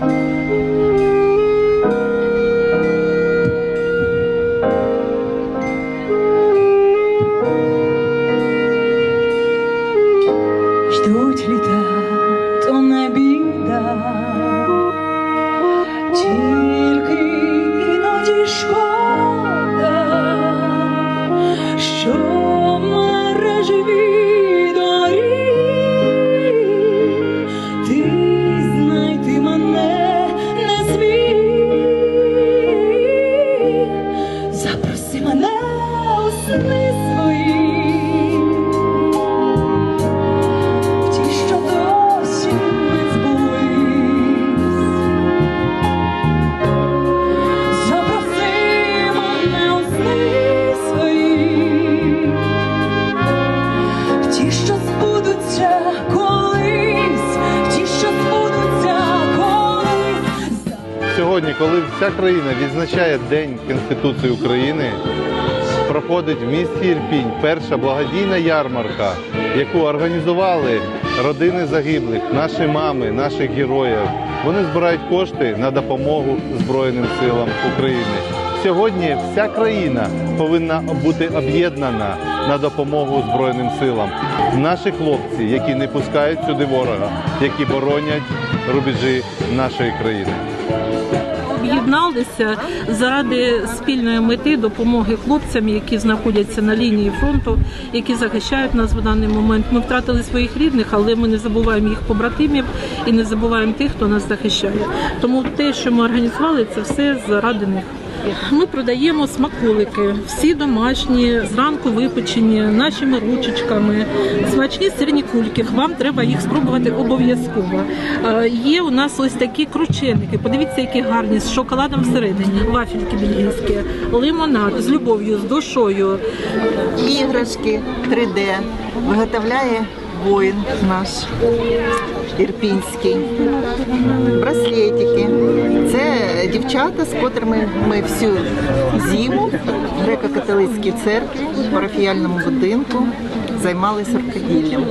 Música Сьогодні, коли вся країна відзначає День Конституції України, проходить в місті Ірпінь перша благодійна ярмарка, яку організували родини загиблих, наші мами, наших героїв. Вони збирають кошти на допомогу Збройним силам України. Сьогодні вся країна повинна бути об'єднана на допомогу Збройним силам. Наші хлопці, які не пускають сюди ворога, які боронять рубежі нашої країни. Об'єдналися заради спільної мети допомоги хлопцям, які знаходяться на лінії фронту, які захищають нас в даний момент. Ми втратили своїх рідних, але ми не забуваємо їх побратимів і не забуваємо тих, хто нас захищає. Тому те, що ми організували, це все заради них. Ми продаємо смаколики, всі домашні, зранку випечені, нашими ручечками, смачні сирні кульки. Вам треба їх спробувати обов'язково. Е, Є у нас ось такі крученики. Подивіться, які гарні з шоколадом всередині, вафельки бельгійські, лимонад з любов'ю, з душою. іграшки 3D виготовляє воїн наш ірпінський. Браслетики. Дівчата, з котрими ми всю зиму в греко-католицькій церкві, в парафіяльному будинку займалися рукоділлям.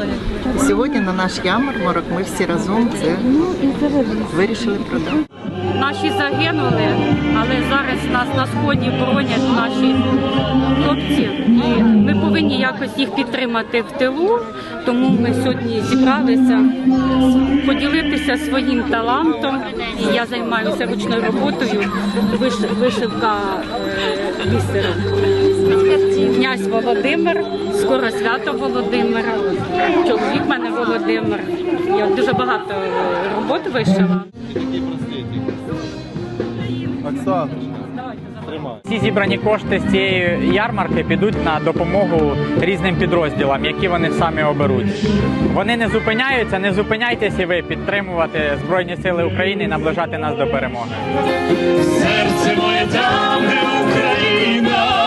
Сьогодні на наш ярмарок ми всі разом це вирішили продати. Наші загинули, але зараз нас на сході боронять наші хлопці, і ми повинні якось їх підтримати в тилу. Тому ми сьогодні зібралися поділитися своїм талантом. І я займаюся ручною роботою, виш- вишивка е, бісером. Князь Володимир, скоро свято Володимир, чоловік мене Володимир. Я дуже багато е, робот вишила. Оксана. Всі зібрані кошти з цієї ярмарки підуть на допомогу різним підрозділам, які вони самі оберуть. Вони не зупиняються, не зупиняйтеся, і ви підтримувати Збройні Сили України і наближати нас до перемоги. Серце моє там, Україна.